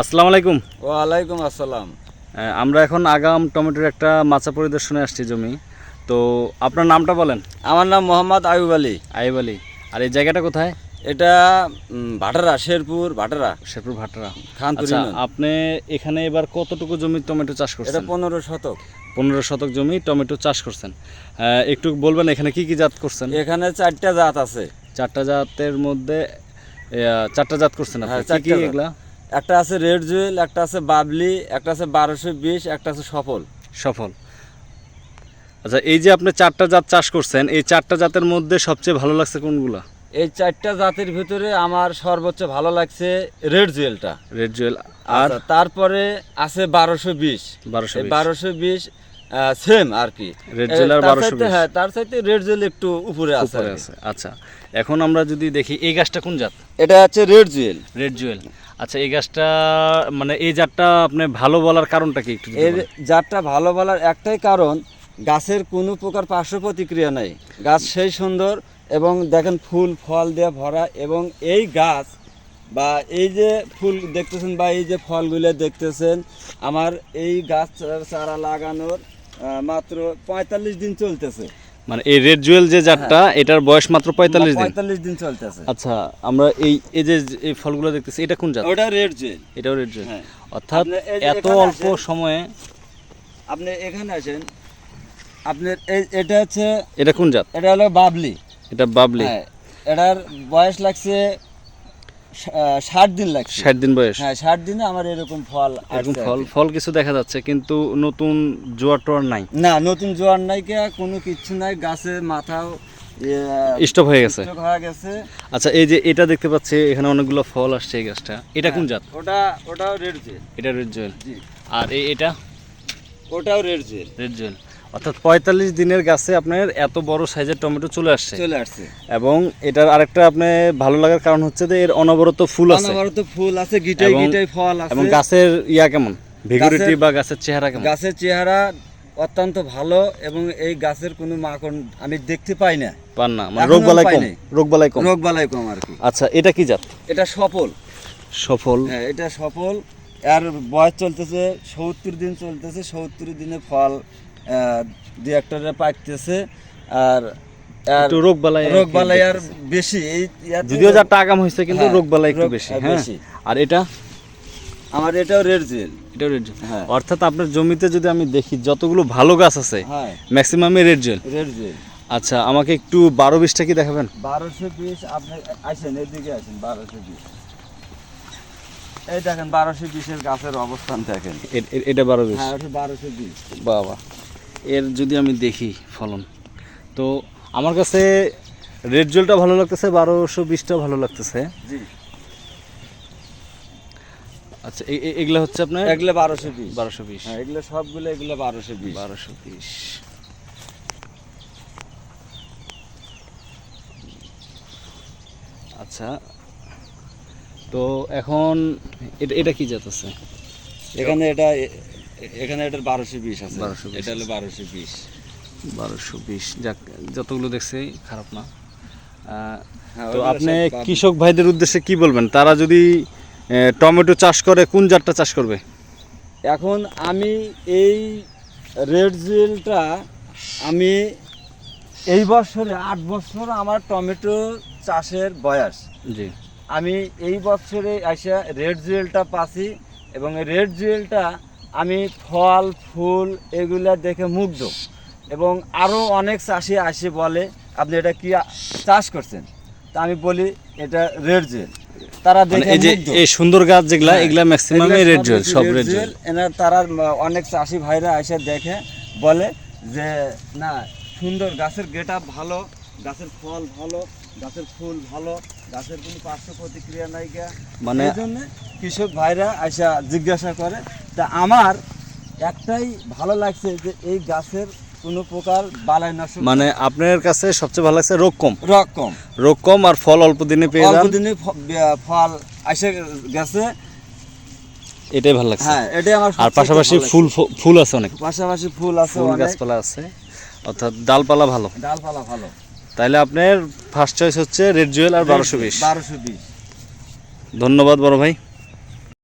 আসসালামু আলাইকুম। ওয়ালাইকুম আসসালাম। আমরা এখন আগাম টমেটোর একটা মাচা পরিদর্শনে আসছি জমি। তো আপনার নামটা বলেন। আমার নাম মোহাম্মদ আয়ুব আলী। আইব আলী। আর এই জায়গাটা কোথায়? এটা ভাটারা শেরপুর ভাটারা। শেরপুর ভাটরা। খানপুর আচ্ছা আপনি এখানে এবার কতটুকু জমি টমেটো চাষ করছেন? এটা পনেরো শতক। পনেরো শতক জমি টমেটো চাষ করছেন। একটু বলবেন এখানে কি কি জাত করছেন? এখানে চারটা জাত আছে। চারটা জাতের মধ্যে চারটা জাত করছেন আপনি। হ্যাঁ, কি। এগুলা? একটা আছে রেড জুয়েল একটা আছে বাবলি একটা আছে বারোশো বিশ একটা আছে সফল। সফল। আচ্ছা এই যে আপনি চারটা জাত চাষ করছেন এই চারটা জাতের মধ্যে সবচেয়ে ভালো লাগছে কোনগুলা? এই চারটা জাতের ভিতরে আমার সর্বোচ্চ ভালো লাগছে রেড জুয়েলটা। রেড জুয়েল আর আর? তারপরে আছে বারোশো বিশ। বারোশো বারোশো বিশ সেম আর কি। রেড জুয়েল আর 1220 চাইতে- হ্যাঁ তার চাইতে রেড জুয়েল একটু উপরে আছে। আছে। আচ্ছা এখন আমরা যদি দেখি এই গাছটা কোন জাত? এটা হচ্ছে রেড জুয়েল। Red jewel. আচ্ছা এই গাছটা মানে এই জাতটা আপনি ভালো বলার কারণটা কি একটু এর জাতটা ভালো বলার একটাই কারণ গাছের কোনো প্রকার পার্শ্ব প্রতিক্রিয়া নেই। গাছ সেই সুন্দর এবং দেখেন ফুল ফল দিয়ে ভরা এবং এই গাছ বা এই যে ফুল দেখতেছেন বা এই যে ফলগুলো দেখতেছেন আমার এই গাছ চারা লাগানোর মাত্র পঁয়তাল্লিশ দিন চলতেছে। মানে এই রেড জুয়েল যে জাতটা এটার বয়স মাত্র পঁয়তাল্লিশ দিন। পঁয়তাল্লিশ দিন চলতেছে। আচ্ছা আমরা এই এই যে এই ফলগুলো দেখতেছি এটা কোন জাত? ওটা রেড জুয়েল এটাও রেড জুয়েল হ্যাঁ। অর্থাৎ এত অল্প সময়ে আপনি এখানে আসেন আপনার এই এটা হচ্ছে এটা কোন জাত? এটা হলো বাবলি। এটা বাবলি। হ্যাঁ এটার বয়স লাগছে ষাট দিন লাগছে। ষাট দিন বয়স? হ্যাঁ ষাট দিনে আমার এরকম ফল এরকম ফল ফল কিছু দেখা যাচ্ছে কিন্তু নতুন জোয়ার টোয়ার নাই? না নতুন জোয়ার নাই কে কোনো কিচ্ছু নাই গাছের মাথাও ইয়ে, স্টপ হয়ে গেছে। হয়ে গেছে। আচ্ছা এই যে এটা দেখতে পাচ্ছি এখানে অনেকগুলো ফল আসছে এই গাছটা। এটা কোন জাত? ওটা ওটাও রেড জুয়েল এটা রেড জুয়েল আর এই এটা? ওটাও রেড জুয়েল রেড জুয়েল অর্থাৎ পঁয়তাল্লিশ দিনের গাছে আপনার এত বড় সাইজের টমেটো চলে আসছে। চলে আসছে। এবং এটার আরেকটা আপনার ভালো লাগার কারণ হচ্ছে যে এর অনবরত ফুল আছে। অনবরত ফুল আছে গিটাই গিটাই ফল আছে। এবং গাছের ইয়া কেমন? ভিগুরিটি বা গাছের চেহারা কেমন? গাছের চেহারা অত্যন্ত ভালো এবং এই গাছের কোনো মাকড় আমি দেখতে পাই না। পান না মানে রোগ বালাই কম রোগ বালাই কম। রোগ বালাই কম আর কি। আচ্ছা এটা কি জাত? এটা সফল। সফল। হ্যাঁ এটা সফল। আর বয়স চলতেছে সত্তর দিন চলতেছে সত্তর দিনে ফল দুই একটা পাকতেছে আর রোগ বালাই রোগ বালাই আর বেশি এই যদিও যারটা আগাম হয়েছে কিন্তু হ্যাঁ, রোগ বালাই একটু বেশি হ্যাঁ, হ্যাঁ আর এটা? আমার এটাও রেড জুয়েল এটা রেড হ্যাঁ। অর্থাৎ আপনার জমিতে যদি আমি দেখি যতগুলো ভালো গাছ আছে হ্যাঁ। ম্যাক্সিমামে রেড জেল। রেড জুয়েল আচ্ছা আমাকে একটু বারো বিশটা কি দেখাবেন? বারোশো বিশ আপনি আসেন এদিকে আসেন বারোশো বিশ। এই দেখেন বারোশো বিশের গাছের অবস্থান দেখেন। এটা বারো বিশ। হ্যাঁ বারোশো বিশ। বাবা। এর যদি আমি দেখি ফলন তো আমার কাছে রেড জলটা ভালো লাগতেছে বারোশো বিশটা ভালো লাগতেছে। আচ্ছা এগুলো হচ্ছে আপনার? এগুলো বারোশো বিশ। বারোশো বিশ। হ্যাঁ এগুলো সবগুলো এগুলো বারোশো বিশ। বারোশো বিশ। আচ্ছা তো এখন এটা এটা কি জাত আছে? এখানে এটা এখানে এটার বারোশো বিশ আছে। 1220 এটা হলো বারোশো বিশ। বারোশো বিশ। যাক যতগুলো দেখছি খারাপ না। হ্যাঁ, তো আপনি কৃষক ভাইদের উদ্দেশ্যে কি বলবেন? তারা যদি টমেটো চাষ করে কোন জাতটা চাষ করবে? এখন আমি এই রেড জুয়েলটা আমি এই বছরে আট বছর আমার টমেটো চাষের বয়স। জি। আমি এই বছরে এসে রেড জুয়েলটা পাচ্ছি এবং রেড জুয়েলটা আমি ফল ফুল এগুলা দেখে মুগ্ধ। এবং আরও অনেক চাষি আসে বলে আপনি এটা কি চাষ করছেন? তা আমি বলি এটা রেড জুয়েল তারা মানে দেখে এই যে এই সুন্দর গাছ যেগুলা হ্যাঁ, এগুলা ম্যাক্সিমামে রেড জুয়েল সব রেড। জুয়েল এনার তারা অনেক চাষি ভাইরা এসে দেখে বলে যে না সুন্দর গাছের গেট ভালো গাছের ফল ভালো গাছের ফুল ভালো গাছের কোনো পার্শ্ব প্রতিক্রিয়া নাই গা। মানে জন্য কৃষক ভাইরা আসা জিজ্ঞাসা করে তা আমার একটাই ভালো লাগছে যে এই গাছের কোনো প্রকার বালাই নষ্ট মানে আপনার কাছে সবচেয়ে ভালো লাগছে রোগ কম? রকম রোগ কম আর ফল অল্প দিনে পেয়ে অল্প দিনে ফল এসে গেছে। এটাই ভালো লাগছে। হ্যাঁ এটাই আমার আর পাশাপাশি ফুল ফুল আছে অনেক। পাশাপাশি ফুল আছে অনেক। গাছপালা আছে। অর্থাৎ ডালপালা ভালো। ডালপালা ভালো। তাইলে আপনার ফার্স্ট চয়েস হচ্ছে রেড জুয়েল আর বারোশো বিশ। বারোশো বিশ। ধন্যবাদ বড় ভাই।